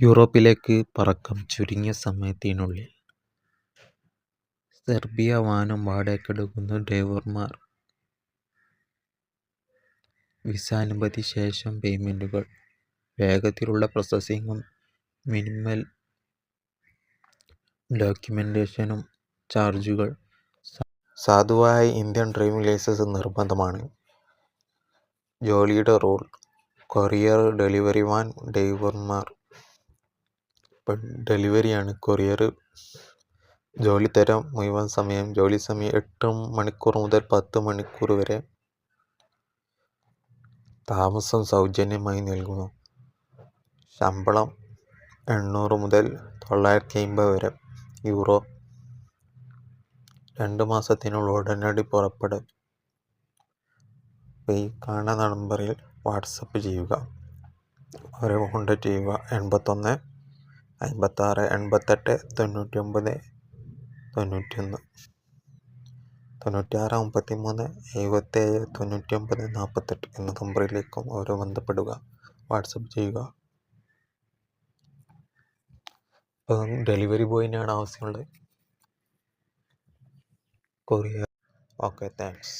യൂറോപ്പിലേക്ക് പറക്കം ചുരുങ്ങിയ സമയത്തിനുള്ളിൽ. സെർബിയ വാനം വാടകയ്ക്കെടുക്കുന്ന ഡ്രൈവർമാർ. വിസാനുമതി ശേഷം പേയ്മെന്റുകൾ വേഗത്തിലുള്ള പ്രോസസ്സിങ്ങും മിനിമൽ ഡോക്യുമെന്റേഷനും ചാർജുകൾ. സാധുവായ ഇന്ത്യൻ ഡ്രൈവിംഗ് ലൈസൻസ് നിർബന്ധമാണ്. ജോലിയുടെ റോൾ. കൊറിയർ ഡെലിവറി വാൻ ഡ്രൈവർമാർ. ഡെലിവറിയാണ് കൊറിയർ. ജോലി തരാം മുഴുവൻ സമയം. ജോലി സമയം എട്ട് മണിക്കൂർ മുതൽ പത്ത് മണിക്കൂർ വരെ. താമസം സൗജന്യമായി നൽകുന്നു. ശമ്പളം എണ്ണൂറ് മുതൽ തൊള്ളായിരത്തി അമ്പത് വരെ യൂറോ. രണ്ട് മാസത്തിനുള്ള ഉടനടി പുറപ്പെടൽ. ഈ കാണുന്ന നമ്പറിൽ വാട്സപ്പ് ചെയ്യുക. അവരെ കോണ്ടാക്ട് ചെയ്യുക. എൺപത്തൊന്ന് അമ്പത്താറ് എൺപത്തെട്ട് തൊണ്ണൂറ്റിഒമ്പത് തൊണ്ണൂറ്റിയൊന്ന്. തൊണ്ണൂറ്റിആറ് മുപ്പത്തിമൂന്ന് എഴുപത്തിഏഴ് തൊണ്ണൂറ്റിഒമ്പത് നാൽപ്പത്തെട്ട് എന്ന നമ്പറിലേക്കും അവരെ ബന്ധപ്പെടുക. വാട്സപ്പ് ചെയ്യുക. ഇപ്പം ഡെലിവറി ബോയിനെയാണ് ആവശ്യമുള്ളത്. Courier okay thanks